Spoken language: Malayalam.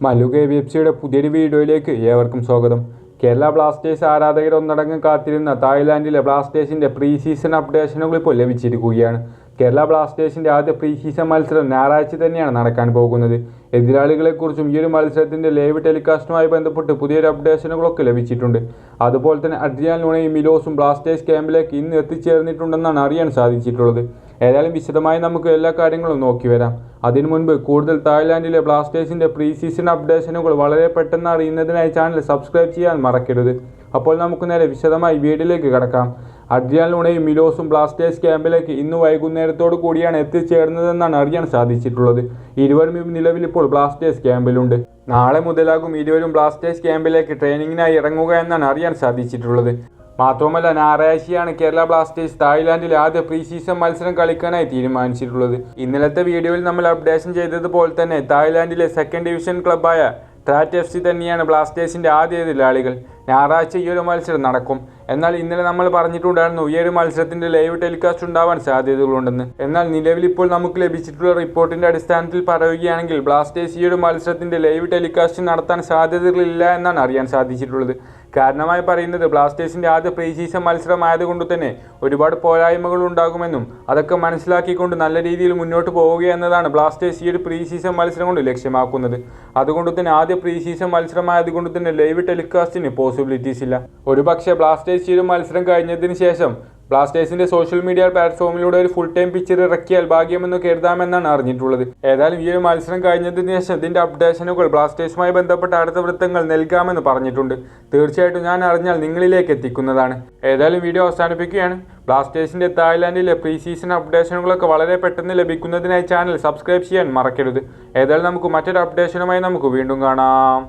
മല്ലു കെ ബി എഫ് സിയുടെ പുതിയൊരു വീഡിയോയിലേക്ക് ഏവർക്കും സ്വാഗതം. കേരള ബ്ലാസ്റ്റേഴ്സ് ആരാധകർ ഒന്നടങ്കം കാത്തിരുന്ന തായ്ലാൻഡിലെ ബ്ലാസ്റ്റേഴ്സിന്റെ പ്രീ സീസൺ അപ്ഡേഷനുകൾ ഇപ്പോൾ ലഭിച്ചിരിക്കുകയാണ്. കേരള ബ്ലാസ്റ്റേഴ്സിന്റെ ആദ്യ പ്രീ സീസൺ മത്സരം ഞായറാഴ്ച തന്നെയാണ് നടക്കാൻ പോകുന്നത്. എതിരാളികളെക്കുറിച്ചും ഈ ഒരു മത്സരത്തിന്റെ ലൈവ് ടെലികാസ്റ്റുമായി ബന്ധപ്പെട്ട് പുതിയൊരു അപ്ഡേഷനുകളൊക്കെ ലഭിച്ചിട്ടുണ്ട്. അതുപോലെ തന്നെ അഡ്രിയാൻ ലൂണയും മിലോസും ബ്ലാസ്റ്റേഴ്സ് ക്യാമ്പിലേക്ക് ഇന്ന് എത്തിച്ചേർന്നിട്ടുണ്ടെന്നാണ് അറിയാൻ സാധിച്ചിട്ടുള്ളത്. ഏതായാലും വിശദമായി നമുക്ക് എല്ലാ കാര്യങ്ങളും നോക്കി വരാം അതിനു മുൻപ് കൂടുതൽ തായ്ലാൻഡിലെ ബ്ലാസ്റ്റേഴ്സിന്റെ പ്രീ സീസൺ അപ്ഡേഷനുകൾ വളരെ പെട്ടെന്ന് അറിയുന്നതിനായി ചാനൽ സബ്സ്ക്രൈബ് ചെയ്യാൻ മറക്കരുത്. അപ്പോൾ നമുക്ക് നേരെ വിശദമായി വീഡിയോയിലേക്ക് കടക്കാം. അഡ്രിയാൻ ലൂണയും മിലോസും ബ്ലാസ്റ്റേഴ്സ് ക്യാമ്പിലേക്ക് ഇന്ന് വൈകുന്നേരത്തോടു കൂടിയാണ് എത്തിച്ചേർന്നതെന്നാണ് അറിയാൻ സാധിച്ചിട്ടുള്ളത്. ഇരുവരും നിലവിൽ ഇപ്പോൾ ബ്ലാസ്റ്റേഴ്സ് ക്യാമ്പിലുണ്ട്. നാളെ മുതലാകും ഇരുവരും ബ്ലാസ്റ്റേഴ്സ് ക്യാമ്പിലേക്ക് ട്രെയിനിങ്ങിനായി ഇറങ്ങുക എന്നാണ് അറിയാൻ സാധിച്ചിട്ടുള്ളത്. മാത്രവുമല്ല ഞായറാഴ്ചയാണ് കേരള ബ്ലാസ്റ്റേഴ്സ് തായ്ലാന്റിൽ ആദ്യ പ്രീ സീസൺ മത്സരം കളിക്കാനായി തീരുമാനിച്ചിട്ടുള്ളത്. ഇന്നലത്തെ വീഡിയോയിൽ നമ്മൾ അപ്ഡേഷൻ ചെയ്തതുപോലെ തന്നെ തായ്ലാന്റിലെ സെക്കൻഡ് ഡിവിഷൻ ക്ലബായ ട്രാറ്റ് എഫ് സി തന്നെയാണ് ബ്ലാസ്റ്റേഴ്സിന്റെ ആദ്യ എതിരാളികൾ. ഞായറാഴ്ച ഈ ഒരു മത്സരം നടക്കും. എന്നാൽ ഇന്നലെ നമ്മൾ പറഞ്ഞിട്ടുണ്ടായിരുന്നു ഈ ഒരു മത്സരത്തിന്റെ ലൈവ് ടെലികാസ്റ്റ് ഉണ്ടാവാൻ സാധ്യതകളുണ്ടെന്ന്. എന്നാൽ നിലവിൽ ഇപ്പോൾ നമുക്ക് ലഭിച്ചിട്ടുള്ള റിപ്പോർട്ടിന്റെ അടിസ്ഥാനത്തിൽ പറയുകയാണെങ്കിൽ ബ്ലാസ്റ്റേഴ്സ് ഈ ഒരു മത്സരത്തിന്റെ ലൈവ് ടെലികാസ്റ്റ് നടത്താൻ സാധ്യതകളില്ല എന്നാണ് അറിയാൻ സാധിച്ചിട്ടുള്ളത്. കാരണമായി പറയുന്നത് ബ്ലാസ്റ്റേഴ്സിന്റെ ആദ്യ പ്രീ സീസൺ മത്സരമായതുകൊണ്ട് തന്നെ ഒരുപാട് പോരായ്മകൾ ഉണ്ടാകുമെന്നും അതൊക്കെ മനസ്സിലാക്കിക്കൊണ്ട് നല്ല രീതിയിൽ മുന്നോട്ട് പോവുക എന്നതാണ് ബ്ലാസ്റ്റേഴ്സ് ഈ ഒരു പ്രീ സീസൺ മത്സരം കൊണ്ട് ലക്ഷ്യമാക്കുന്നത്. അതുകൊണ്ട് തന്നെ ആദ്യ പ്രീ സീസൺ മത്സരമായതുകൊണ്ട് തന്നെ ലൈവ് ടെലികാസ്റ്റിന് പോസിബിലിറ്റീസ് ഇല്ല. ഒരുപക്ഷെ ബ്ലാസ്റ്റേഴ്സ് ഈ ഒരു മത്സരം കഴിഞ്ഞതിന് ശേഷം ബ്ലാസ്റ്റേഴ്സിന്റെ സോഷ്യൽ മീഡിയ പ്ലാറ്റ്ഫോമിലൂടെ ഒരു ഫുൾ ടൈം പിക്ചർ ഇറക്കിയാൽ ഭാഗ്യമെന്ന് കരുതാമെന്നാണ് അറിഞ്ഞിട്ടുള്ളത്. ഏതായാലും ഈ ഒരു മത്സരം കഴിഞ്ഞതിന് ശേഷം ഇതിന്റെ അപ്ഡേഷനുകൾ ബ്ലാസ്റ്റേഴ്സുമായി ബന്ധപ്പെട്ട അടുത്ത വൃത്തങ്ങൾ നൽകാമെന്ന് പറഞ്ഞിട്ടുണ്ട്. തീർച്ചയായിട്ടും ഞാൻ അറിഞ്ഞാൽ നിങ്ങളിലേക്ക് എത്തിക്കുന്നതാണ്. ഏതായാലും വീഡിയോ അവസാനിപ്പിക്കുകയാണ്. ബ്ലാസ്റ്റേഴ്സിന്റെ തായ്ലാൻഡിലെ പ്രീ സീസൺ അപ്ഡേഷനുകളൊക്കെ വളരെ പെട്ടെന്ന് ലഭിക്കുന്നതിനായി ചാനൽ സബ്സ്ക്രൈബ് ചെയ്യാൻ മറക്കരുത്. ഏതായാലും നമുക്ക് മറ്റൊരു അപ്ഡേഷനുമായി നമുക്ക് വീണ്ടും കാണാം.